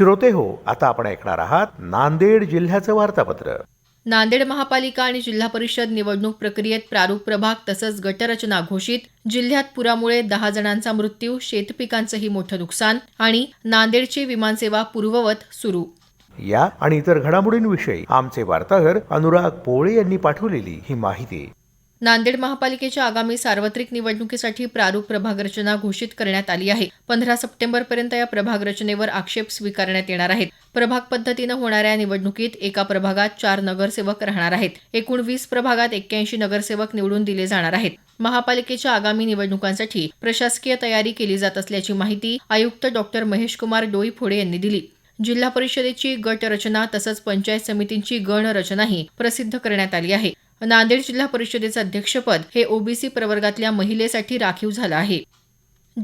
श्रोते हो आता आपण ऐकणार आहात नांदेड जिल्ह्याचं वार्तापत्र. नांदेड महापालिका आणि जिल्हा परिषद निवडणूक प्रक्रियेत प्रारूप प्रभाग तसंच गटरचना घोषित जिल्ह्यात पुरामुळे दहा जणांचा मृत्यू शेतपिकांचंही मोठं नुकसान आणि नांदेडची विमानसेवा पूर्ववत सुरू. या आणि इतर घडामोडींविषयी आमचे वार्ताहर अनुराग पोळे यांनी पाठवलेली ही माहिती. नांदेड महापालिकेच्या आगामी सार्वत्रिक निवडणुकीसाठी प्रारूप प्रभाग रचना घोषित करण्यात आली आहे. पंधरा सप्टेंबरपर्यंत या प्रभाग रचनेवर आक्षेप स्वीकारण्यात येणार आहेत. प्रभाग पद्धतीनं होणाऱ्या या निवडणुकीत एका प्रभागात चार नगरसेवक राहणार आहेत. एकूण वीस प्रभागात एक्क्याऐंशी नगरसेवक निवडून दिले जाणार आहेत. महापालिकेच्या आगामी निवडणुकांसाठी प्रशासकीय तयारी केली जात असल्याची माहिती आयुक्त डॉक्टर महेश कुमार डोईफोडे यांनी दिली. जिल्हा परिषदेची गट रचना तसंच पंचायत समितींची गण रचनाही प्रसिद्ध करण्यात आली आहे. नांदेड जिल्हा परिषदेचं अध्यक्षपद हे ओबीसी प्रवर्गातल्या महिलेसाठी राखीव झालं आहे.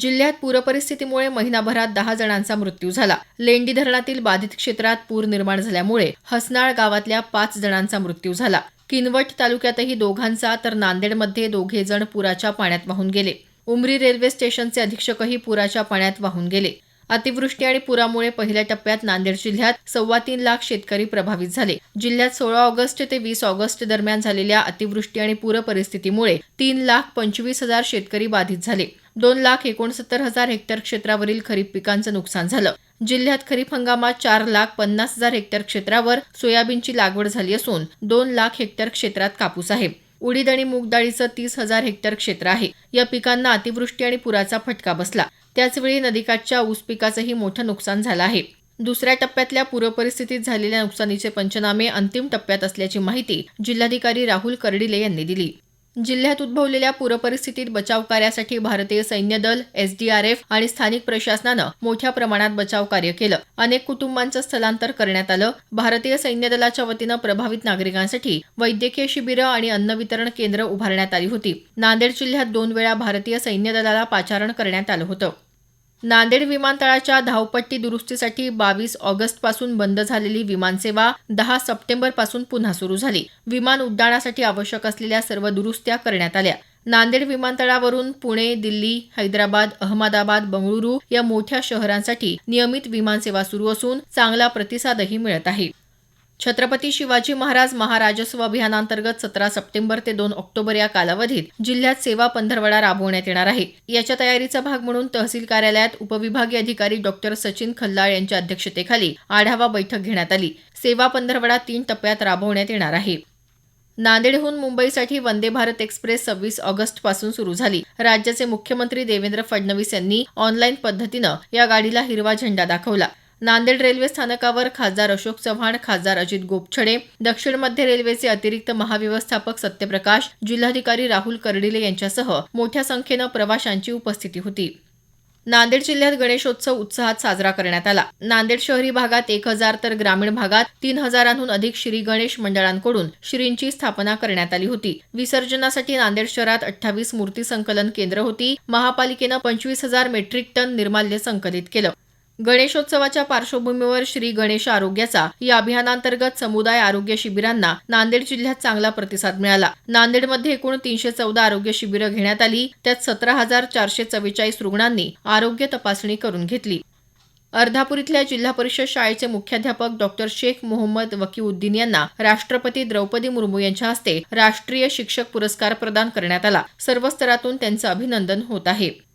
जिल्ह्यात पूरपरिस्थितीमुळे महिनाभरात दहा जणांचा मृत्यू झाला. लेंडी धरणातील बाधित क्षेत्रात पूर निर्माण झाल्यामुळे हसनाळ गावातल्या पाच जणांचा मृत्यू झाला. किनवट तालुक्यातही दोघांचा तर नांदेडमध्ये दोघे जण पुराच्या पाण्यात वाहून गेले. उमरी रेल्वे स्टेशनचे अधीक्षकही पुराच्या पाण्यात वाहून गेले. अतिवृष्टी आणि पुरामुळे पहिल्या टप्प्यात नांदेड जिल्ह्यात सव्वा तीन लाख शेतकरी प्रभावित झाले. जिल्ह्यात सोळा ऑगस्ट ते वीस ऑगस्ट दरम्यान झालेल्या अतिवृष्टी आणि पूर परिस्थितीमुळे तीन लाख पंचवीस हजार शेतकरी बाधित झाले. दोन लाख एकोणसत्तर हजार हेक्टर क्षेत्रावरील खरीप पिकांचं नुकसान झालं. जिल्ह्यात खरीप हंगामात चार लाख पन्नास हजार हेक्टर क्षेत्रावर सोयाबीनची लागवड झाली असून दोन लाख हेक्टर क्षेत्रात कापूस आहे. उडीद आणि मूग डाळीचं तीस हजार हेक्टर क्षेत्र आहे. या पिकांना अतिवृष्टी आणि पुराचा फटका बसला. त्याचवेळी नदीकाठच्या ऊस पिकाचंही मोठं नुकसान झालं आहे. दुसऱ्या टप्प्यातल्या पूरपरिस्थितीत झालेल्या नुकसानीचे पंचनामे अंतिम टप्प्यात असल्याची माहिती जिल्हाधिकारी राहुल कर्डिले यांनी दिली. जिल्ह्यात उद्भवलेल्या पूरपरिस्थितीत बचाव कार्यासाठी भारतीय सैन्य दल एसडीआरएफ आणि स्थानिक प्रशासनानं मोठ्या प्रमाणात बचाव कार्य केलं. अनेक कुटुंबांचं स्थलांतर करण्यात आलं. भारतीय सैन्य दलाच्या वतीनं प्रभावित नागरिकांसाठी वैद्यकीय शिबिरं आणि अन्न वितरण केंद्र उभारण्यात आली होती. नांदेड जिल्ह्यात दोन वेळा भारतीय सैन्य दलाला पाचारण करण्यात आलं होतं. नांदेड विमानतळाच्या धावपट्टी दुरुस्तीसाठी बावीस ऑगस्टपासून बंद झालेली विमानसेवा दहा सप्टेंबरपासून पुन्हा सुरू झाली. विमान उड्डाणासाठी आवश्यक असलेल्या सर्व दुरुस्त्या करण्यात आल्या. नांदेड विमानतळावरून पुणे दिल्ली हैदराबाद अहमदाबाद बंगळुरू या मोठ्या शहरांसाठी नियमित विमानसेवा सुरू असून चांगला प्रतिसादही मिळत आहे. छत्रपती शिवाजी महाराज महाराजस्व अभियानांतर्गत सतरा सप्टेंबर ते दोन ऑक्टोबर या कालावधीत जिल्ह्यात सेवा पंधरवडा राबवण्यात येणार आहे. याच्या तयारीचा भाग म्हणून तहसील कार्यालयात उपविभागीय अधिकारी डॉक्टर सचिन खल्लाळ यांच्या अध्यक्षतेखाली आढावा बैठक घेण्यात आली. सेवा पंधरवडा तीन टप्प्यात राबवण्यात येणार आहे. नांदेडहून मुंबईसाठी वंदे भारत एक्सप्रेस सव्वीस ऑगस्टपासून सुरू झाली. राज्याचे मुख्यमंत्री देवेंद्र फडणवीस यांनी ऑनलाईन पद्धतीनं या गाडीला हिरवा झेंडा दाखवला. नांदेड रेल्वे स्थानकावर खासदार अशोक चव्हाण खासदार अजित गोपछडे दक्षिण मध्य रेल्वेचे अतिरिक्त महाव्यवस्थापक सत्यप्रकाश जिल्हाधिकारी राहुल कर्डिले यांच्यासह मोठ्या संख्येनं प्रवाशांची उपस्थिती होती. नांदेड जिल्ह्यात गणेशोत्सव उत्साहात साजरा करण्यात आला. नांदेड शहरी भागात एक हजार तर ग्रामीण भागात तीन हजारांहून अधिक श्री गणेश मंडळांकडून श्रींची स्थापना करण्यात आली होती. विसर्जनासाठी नांदेड शहरात अठ्ठावीस मूर्ती संकलन केंद्र होती. महापालिकेनं पंचवीस हजार मेट्रिक टन निर्माल्य संकलित केलं. गणेशोत्सवाच्या पार्श्वभूमीवर श्री गणेश आरोग्याचा या अभियानांतर्गत समुदाय आरोग्य शिबिरांना नांदेड जिल्ह्यात चांगला प्रतिसाद मिळाला. नांदेडमध्ये एकूण तीनशे चौदा आरोग्य शिबिरं घेण्यात आली. त्यात सतरा हजार चारशे चव्वेचाळीस रुग्णांनी आरोग्य तपासणी करून घेतली. अर्धापूर इथल्या जिल्हा परिषद शाळेचे मुख्याध्यापक डॉक्टर शेख मोहम्मद वकीउद्दीन यांना राष्ट्रपती द्रौपदी मुर्मू यांच्या हस्ते राष्ट्रीय शिक्षक पुरस्कार प्रदान करण्यात आला. सर्व स्तरातून त्यांचं अभिनंदन होत आहे.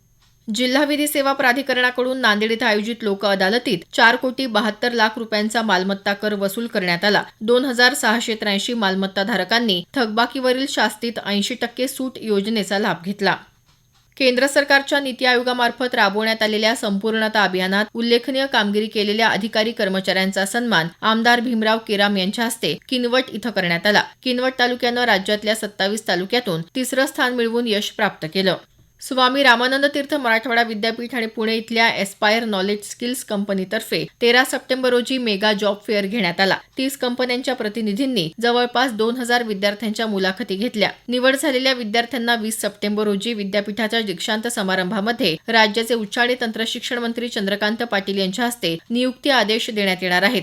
जिल्हा विधी सेवा प्राधिकरणाकडून नांदेड इथं आयोजित लोक अदालतीत चार कोटी बहात्तर लाख रुपयांचा मालमत्ता कर वसूल करण्यात आला. दोन हजार सहाशे त्र्याऐंशी मालमत्ताधारकांनी थकबाकीवरील शास्तीत ऐंशी टक्के सूट योजनेचा लाभ घेतला. केंद्र सरकारच्या नीती आयोगामार्फत राबवण्यात आलेल्या संपूर्णता अभियानात उल्लेखनीय कामगिरी केलेल्या अधिकारी कर्मचाऱ्यांचा सन्मान आमदार भीमराव केराम यांच्या हस्ते किनवट इथं करण्यात आला. किनवट तालुक्यानं राज्यातल्या सत्तावीस तालुक्यातून तिसरं स्थान मिळवून यश प्राप्त केलं. स्वामी रामानंद तीर्थ मराठवाडा विद्यापीठ आणि पुणे इथल्या एस्पायर नॉलेज स्किल्स कंपनीतर्फे तेरा सप्टेंबर रोजी मेगा जॉब फेअर घेण्यात आला. तीस कंपन्यांच्या प्रतिनिधींनी जवळपास दोन हजार विद्यार्थ्यांच्या मुलाखती घेतल्या. निवड झालेल्या विद्यार्थ्यांना वीस सप्टेंबर रोजी विद्यापीठाच्या दीक्षांत समारंभामध्ये राज्याचे उच्च आणि तंत्रशिक्षण मंत्री चंद्रकांत पाटील यांच्या हस्ते नियुक्ती आदेश देण्यात येणार आहेत.